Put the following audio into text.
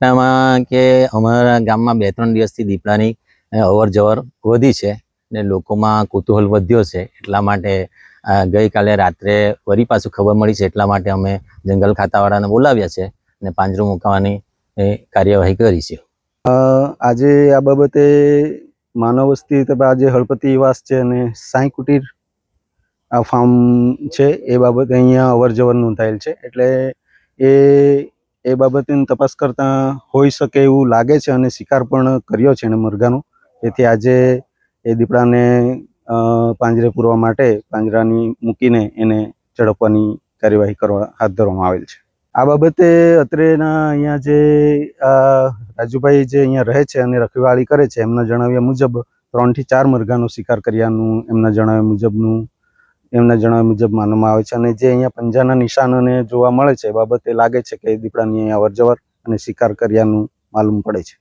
ઘટનામાં કે અમારા ગામમાં બે ત્રણ દિવસથી દીપડાની અવર જવર વધી છે ને લોકોમાં કુતૂહલ વધ્યો છે. એટલા માટે ગઈકાલે રાત્રે વરી પાછું ખબર મળી છે એટલા માટે અમે જંગલ ખાતાવાળાને બોલાવ્યા છે ને પાંજરું મૂકવાની કાર્યવાહી કરી છે. આજે આ બાબતે માનવ વસ્તી આજે હળપતિ વાસ છે અને સાંઈ કુટીર આ ફાર્મ છે. એ બાબતે અહીંયા અવર જવર નોંધાયેલ છે. એટલે એ એ બાબતની તપાસ કરતા હોઈ શકે એવું લાગે છે અને શિકાર પણ કર્યો છે એણે મરઘાનો. તેથી આજે એ દીપડાને પાંજરે પૂરવા માટે પાંજરાની મૂકીને એને ઝડપવાની કાર્યવાહી કરવા હાથ ધરવામાં આવેલ છે. આ બાબતે અત્રેના અહીંયા જે રાજુભાઈ જે અહીંયા રહે છે અને રખવાળી કરે છે, એમના જણાવ્યા મુજબ ત્રણથી ચાર મરઘાનો શિકાર કર્યાનું એમના જણાવ્યા મુજબનું એમના જણાવ્યા મુજબ માનવામાં આવે છે અને જે અહીંયા પંજાના નિશાનોને જોવા મળે છે બાબતે લાગે છે કે દીપડાની અહીંયા અવરજવર અને શિકાર કર્યાનું માલુમ પડે છે.